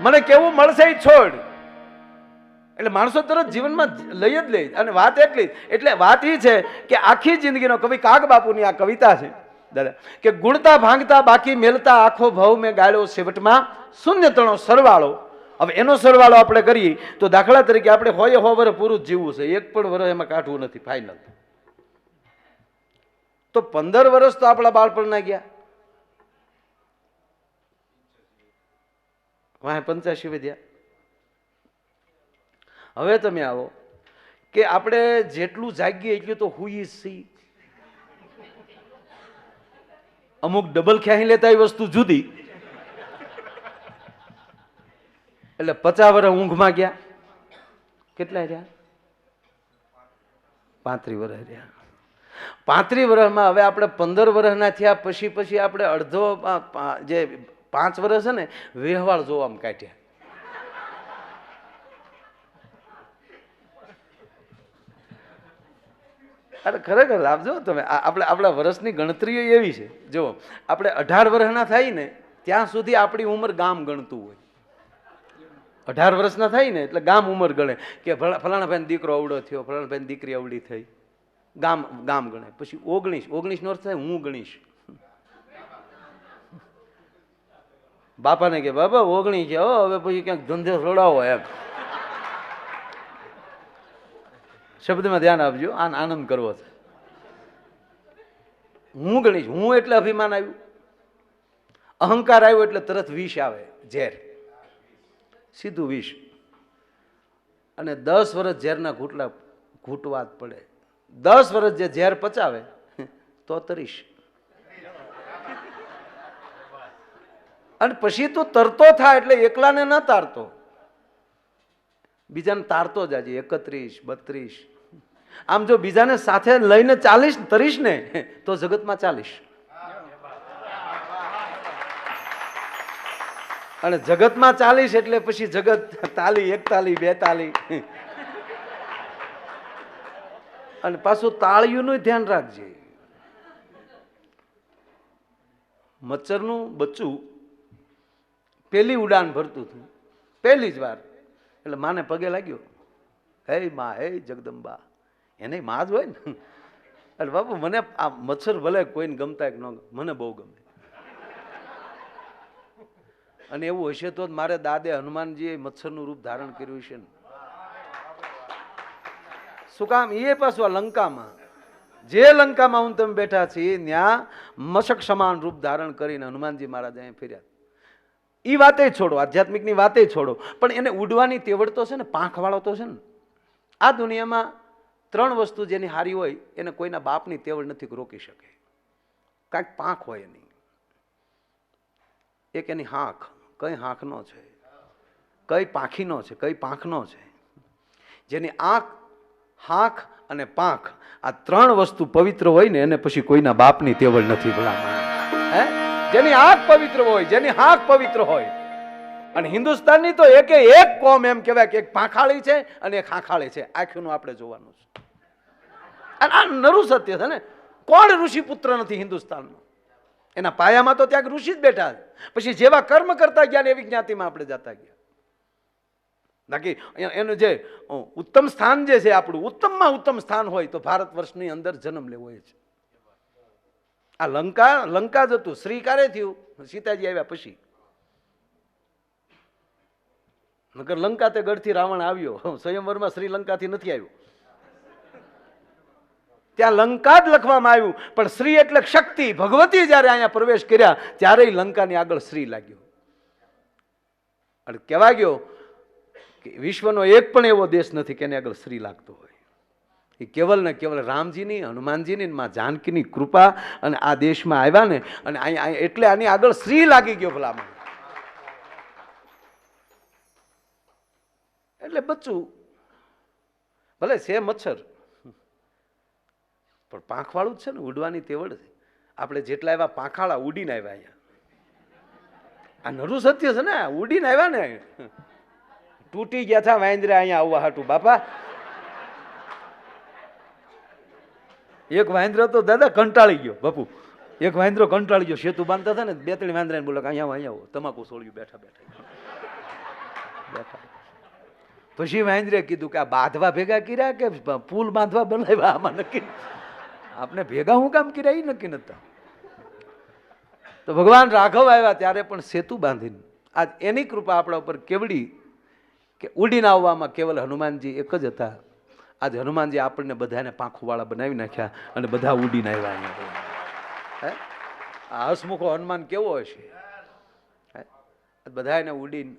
મને કેવું મળશે છોડ. એટલે માણસો તરત જીવનમાં લઈ જ લે. અને વાત એટલી એટલે વાત એ છે કે આખી જિંદગીનો કવિ કાગ બાપુની આ કવિતા છે. દાદા, કે ગુણતા ભાંગતા બાકી મેલતા આખો ભાવ મેં ગાળ્યો છેવટમાં શૂન્ય તણો સરવાળો. હવે એનો સરવાળો આપણે કરીએ તો દાખલા તરીકે આપણે હોય હો વર પૂરું જીવવું છે. એક પણ વર એમાં કાઢવું નથી. ફાઇનલ તો પંદર વર્ષ તો આપણા બાળપણના ગયા. વાહ પંચ્યાસી વધ્યા હવે તમે આવો કે આપણે જેટલું જાગીએ એટલું તો હુઈ સી અમુક ડબલ ખ્યાહી લેતા એ વસ્તુ જુદી. એટલે પચાસ વર્ષ ઊંઘમાં ગયા. કેટલા રહ્યા? પાંત્રીસ વર્ષ રહ્યા. પાંત્રીસ વર્ષમાં હવે આપણે પંદર વર્ષના થયા પછી પછી આપણે અડધો જે પાંચ વર્ષ છે ને, વ્યવહાર જોવામાં કાઢ્યા. અરે ખરેખર લાભજો તમે આપણે, આપણા વર્ષની ગણતરીઓ એવી છે. જુઓ, આપણે અઢાર વર્ષના થાય ને, ત્યાં સુધી આપણી ઉંમર ગામ ગણતું હોય. અઢાર વર્ષના થાય ને, એટલે ગામ ઉંમર ગણે. કે ફલા- ફલાણા ભાઈ દીકરો અવડો થયો, ફલાણા ભાઈ દીકરી અવડી થઈ. ગામ ગામ ગણે પછી ઓગણીસ ઓગણીસ નો અર્થ થાય હું ગણીશ. બાપાને કે બાપા ઓગણી છે, હો, હવે પછી ક્યાંક ધંધો છોડાવો એમ. શબ્દમાં ધ્યાન આપજો, આન આનંદ કરવો છે. હું ગણીશ હું એટલે અભિમાન આવ્યું. અહંકાર આવ્યો એટલે તરત વિષ આવે, ઝેર. સીધું વિષ. અને દસ વર્ષ ઝેરના ઘૂંટલા ઘૂંટવા જ પડે. દસ વર્ષ જે ઝેર પચાવે, તો તરીશ. અને પછી તું તરતો થાય એટલે એકલાને ન તારતો. બીજાને તારતો જાજે, એકત્રીસ, બત્રીસ. આમ જો બીજાને સાથે લઈને ચાલીસ તરીશ ને, તો જગતમાં ચાલીશ. અને જગતમાં ચાલીસ એટલે પછી જગત તાલી, એક તાલી, બે તાલી. અને પાછું તાળીઓનું ધ્યાન રાખજે. મચ્છરનું બચ્ચું પેલી ઉડાન ભરતું હતું. પહેલી જ વાર. એટલે માને પગે લાગ્યો. હે મા, હે જગદંબા. એને માં જ હોય ને. એટલે બાપુ, મને આ મચ્છર ભલે કોઈને ગમતા કે ન મને બહુ ગમે. અને એવું હશે તો મારે દાદે હનુમાનજીએ મચ્છરનું રૂપ ધારણ કર્યું છે ને. શું કામ? એ પાછું આ લંકામાં. જે લંકામાં હું તમે બેઠા છીએ, ત્યાં મશક સમાન રૂપ ધારણ કરીને હનુમાનજી મહારાજ અહીંયા ફર્યા. એ વાતે છોડો, આધ્યાત્મિકની વાતે છોડો. પણ એને ઉડવાની તેવડ તો છે ને, પાંખવાળો તો છે ને. આ દુનિયામાં ત્રણ વસ્તુ જેની હારી હોય, એને કોઈના બાપની તેવડ નથી રોકી શકે. કાંઈક પાંખ હોય એની. એક એની હાંખ. કઈ હાંખનો છે? કઈ પાંખીનો છે? કઈ પાંખનો છે? જેની આંખ, હાંખ અને પાંખ આ ત્રણ વસ્તુ પવિત્ર હોય ને, એને પછી કોઈના બાપની તેવડ નથી ભલામણ. હે? જેની આંખ પવિત્ર હોય, જેની હાથ પવિત્ર હોય. અને હિન્દુસ્તાનની તો એકે એક કોમ એમ કહેવાય કે એક પાંખાળી છે અને એક હાંખાળી છે. આખીનું આપણે જોવાનું છે. અને આ નરું સત્ય છે ને. કોણ ઋષિ પુત્ર નથી હિન્દુસ્તાનનો? એના પાયામાં તો ત્યાં ઋષિ જ બેઠા છે. પછી જેવા કર્મ કરતા ગયા ને એવી જ્ઞાતિમાં આપણે જતા ગયા. બાકી એનું જે ઉત્તમ સ્થાન જે છે આપણું, ઉત્તમમાં ઉત્તમ સ્થાન હોય તો ભારત વર્ષની અંદર જન્મ લેવો એ છે. આ લંકા લંકા જ હતું. શ્રી ક્યારે થયું. સીતાજી આવ્યા પછી. નગર લંકા તે ગઢથી રાવણ આવ્યો. સ્વયંવરમાં શ્રીલંકાથી નથી આવ્યો. ત્યાં લંકા જ લખવામાં આવ્યું. પણ શ્રી એટલે શક્તિ. ભગવતી જ્યારે અહીંયા પ્રવેશ કર્યા ત્યારે લંકાની આગળ શ્રી લાગ્યો. અને કહેવા ગયો કે વિશ્વનો એક પણ એવો દેશ નથી કે એને આગળ શ્રી લાગતો હોય. એ કેવલ ને કેવલ રામજીની, હનુમાનજીની માં જાનકીની કૃપા અને આ દેશમાં આવ્યા ને અને અહીંયા એટલે આની આગળ શ્રી લાગી ગયો ભલામાં એટલે બચ્ચું, ભલે છે મચ્છર, પણ પાંખવાળું જ છે ને, ઉડવાની તેવડ છે. આપણે જેટલા એવા પાંખાળા ઉડીને આવ્યા અહીંયા. આ નરું સત્ય છે ને ઉડીને આવ્યા ને. તૂટી ગયા હતા વાંદરા અહીંયા આવવા હાટું બાપા એક વાંદરો તો દાદા કંટાળી ગયો, બાપુ. એક વાંદરો કંટાળી ગયો, સેતુ બાંધતા હતા ને, બે ત્રણ વાંદરાને બોલો કે અહીંયા અહીંયા તમાકુ સોળ્યું, બેઠા બેઠા. બેઠા. પછી વાંદરે કીધું કે આ બાંધવા ભેગા કર્યા કે પુલ બાંધવા બનાવ્યા આમાં નક્કી? આપણે ભેગા હું કામ કર્યા એ નક્કી નતા. તો ભગવાન રાઘવ આવ્યા ત્યારે પણ સેતુ બાંધીને, આજ એની કૃપા આપણા ઉપર કેવડી કે ઉડીને આવવામાં કેવલ હનુમાનજી એક જ હતા. આજ હનુમાનજી આપણને બધાને પાંખોવાળા બનાવી નાખ્યા અને બધા ઉડીને આવ્યા હે? આ હસમુખો હનુમાન કેવો હશે? હે? બધાને ઉડીને